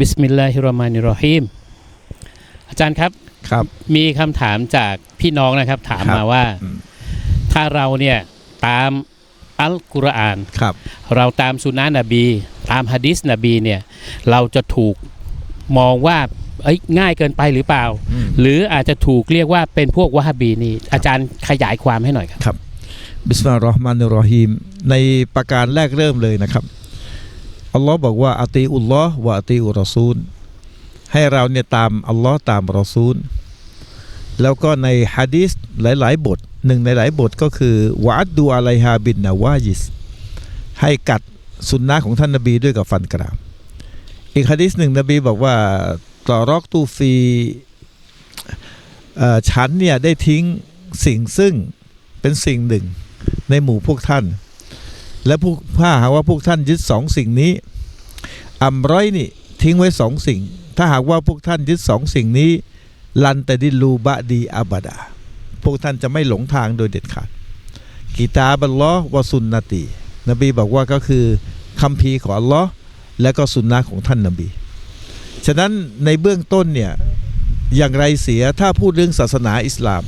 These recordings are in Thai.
บิสมิลลาฮิรเราะห์มานิรเราะฮีมอาจารย์ครับครับ มีคำถามจากพี่น้องนะครับ ถามครับมาว่าอืมถ้าเราเนี่ยตามอัลกุรอานครับ เราตามสุนนะนบี ตามฮะดิษนบีเนี่ย เราจะถูกมองว่าเอ้ยง่ายเกินไปหรือเปล่าอืมหรืออาจจะถูกเรียกว่าเป็นพวกวะฮาบีนี่ อาจารย์ขยายความให้หน่อยครับบิสมิลลาฮิรเราะห์มานิรเราะฮีมในประการแรกเริ่มเลยนะครับ อัลลอฮ์บอกว่าอาตีอุลลอฮ์วะอาตีอุรอซูล ให้เราเนี่ยตามอัลลอฮ์ตามรอซูล แล้วก็ในฮะดีษหลาย ๆ บทหนึ่งในหลายบทก็คือวัดดูอะไลฮาบินนาวายิส ให้กัดสุนนะของท่านนบีด้วยกับฟันกราม อีกฮะดีษหนึ่งนบีบอกว่าต่อรอกตูฟีอ่อฉันเนี่ยได้ทิ้งสิ่งซึ่งเป็นสิ่งหนึ่งในหมู่พวกท่าน และพวกถ้าหากว่าพวกท่านยึดสองสิ่งนี้อัมร้อยนี่ทิ้งไว้สองสิ่ง ถ้าหากว่าพวกท่านยึดสองสิ่งนี้ ลันแต่ดิลูบะดีอาบดา พวกท่านจะไม่หลงทางโดยเด็ดขาดกีตาบัลลอวะสุนนตีนบีบอกว่าก็คือคัมภีของอัลลอฮ์และก็สุนนะของท่านนบี ฉะนั้นในเบื้องต้นเนี่ยอย่างไรเสียถ้าพูดเรื่องศาสนาอิสลาม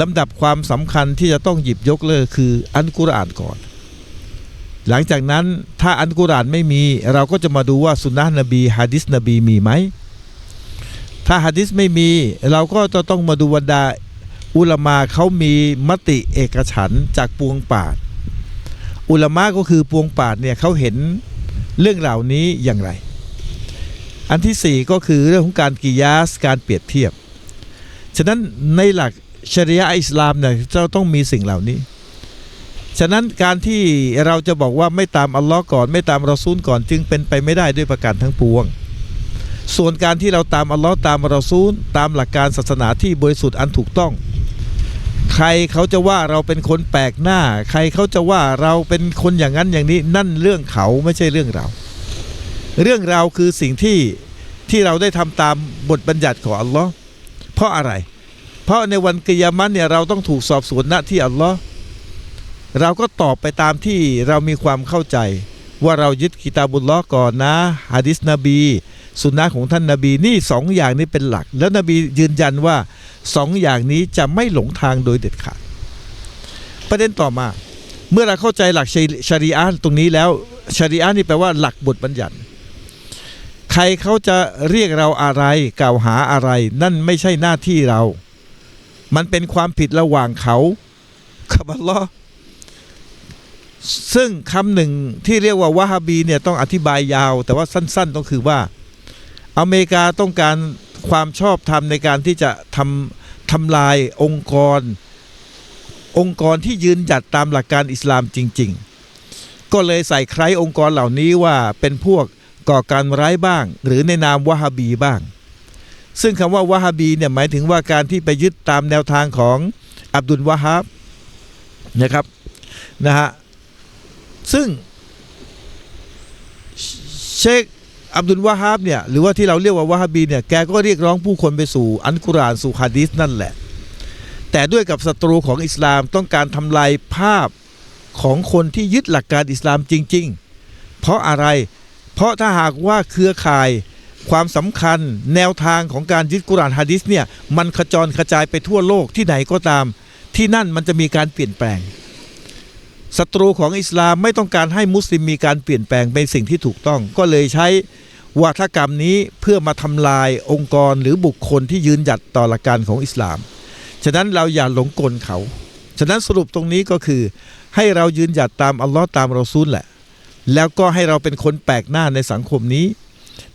ลำดับความสำคัญที่จะต้องหยิบยกเลยคืออันกุรอานก่อน หลังจากนั้นถ้าอันกุรานไม่มี เราก็จะมาดูว่าสุนนะนบีฮะดิษนบีมีไหม ถ้าฮะดิษไม่มีเราก็จะต้องมาดูบรรดาอุลามาเขามีมติเอกฉันจากปวงป่าดอุลามาก็คือปวงป่าดเนี่ยเขาเห็นเรื่องเหล่านี้อย่างไร อันที่สี่ก็คือเรื่องของการกิยาสการเปรียบเทียบ ฉะนั้นในหลักชริยะอิสลามเนี่ยเราต้องมีสิ่งเหล่านี้ ฉะนั้นการที่เราจะบอกว่าไม่ตามอัลลอฮ์ก่อน ไม่ตามรอซูลก่อนจึงเป็นไปไม่ได้ด้วยประการทั้งปวง ส่วนการที่เราตามอัลลอฮ์ตามรอซูล ตามหลักการศาสนาที่บริสุทธิ์อันถูกต้อง ใครเขาจะว่าเราเป็นคนแปลกหน้า ใครเขาจะว่าเราเป็นคนอย่างนั้นอย่างนี้นั่นเรื่องเขาไม่ใช่เรื่องเรา เรื่องเราคือสิ่งที่ที่เราได้ทำตามบทบัญญัติของอัลลอฮ์เพราะอะไร เพราะในวันกิยามันเนี่ยเราต้องถูกสอบสวนณที่อัลลอฮ์ เราก็ตอบไปตามที่เรามีความเข้าใจ ว่าเรายึดกิตาบุลลอก่อนนะฮะดิษนบี สุนนะของท่านนาบีนี่สองอย่างนี้เป็นหลัก แล้วนบียืนยันว่าสองอย่างนี้จะไม่หลงทางโดยเด็ดขาดประเด็นต่อมาเมื่อเราเข้าใจหลักชารีอะห์ตรงนี้แล้วชารีอะห์นี่แปลว่าหลักบทบัญญัติ ใครเขาจะเรียกเราอะไรกล่าวหาอะไร นั่นไม่ใช่หน้าที่เรา มันเป็นความผิดระหว่างเขากับอัลลอฮ์ ซึ่งคำหนึ่งที่เรียกว่าวะฮาบีเนี่ยต้องอธิบายยาว แต่ว่าสั้นๆ ต้องคือว่า อเมริกาต้องการความชอบธรรมในการที่จะทำทำลายองค์กร องค์กรที่ยืนหยัดตามหลักการอิสลามจริง ๆ ก็เลยใส่ใครองค์กรเหล่านี้ว่าเป็นพวกก่อการร้ายบ้าง หรือในนามวะฮาบีบ้าง ซึ่งคำว่าวะฮาบีเนี่ยหมายถึงว่าการที่ไปยึดตามแนวทางของอับดุลวะฮับนะครับนะฮะ ซึ่งเชคอับดุลวะฮับเนี่ยหรือว่าที่เราเรียกว่าวะฮาบีเนี่ยแกก็เรียกร้องผู้คนไปสู่อันกุรานสู่ฮะดีษนั่นแหละ แต่ด้วยกับศัตรูของอิสลามต้องการทำลายภาพของคนที่ยึดหลักการอิสลามจริง ๆ เพราะอะไร เพราะถ้าหากว่าเครือข่ายความสำคัญแนวทางของการยึดกุรานฮะดิษเนี่ยมันขจรกระจายไปทั่วโลกที่ไหนก็ตาม ที่นั่นมันจะมีการเปลี่ยนแปลง ศัตรูของอิสลามไม่ต้องการให้มุสลิมมีการเปลี่ยนแปลงเป็นสิ่งที่ถูกต้อง ก็เลยใช้วาทกรรมนี้เพื่อมาทำลายองค์กรหรือบุคคลที่ยืนหยัดต่อหลักการของอิสลาม ฉะนั้นเราอย่าหลงกลเขา ฉะนั้นสรุปตรงนี้ก็คือ ให้เรายืนหยัดตามอัลลอฮ์ตามรอซูลแหละ แล้วก็ให้เราเป็นคนแปลกหน้าในสังคมนี้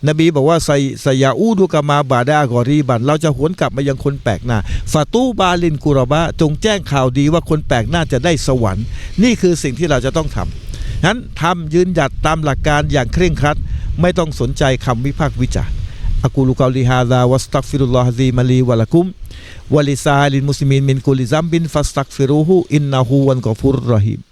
นบีบอกว่าไซไซยาอูดุกามาบาดากอรีบัน เราจะหวนกลับมายังคนแปลกหน้าฟาตูบาลินกุรบะจงแจ้งข่าวดีว่าคนแปลกหน้าจะได้สวรรค์ นี่คือสิ่งที่เราจะต้องทำนั้นทำยืนหยัดตามหลักการอย่างเคร่งครัด ไม่ต้องสนใจคำวิพากษ์วิจารณ์อะกูลุกาลิฮาซาวัสตักฟิรุลลอฮะซีมาลีวะละกุมวะลิซาลิลมุสลิมินมินกุลิซัมบินฟัสตักฟิรูฮูอินนะฮูวันกอฟุรรอฮีม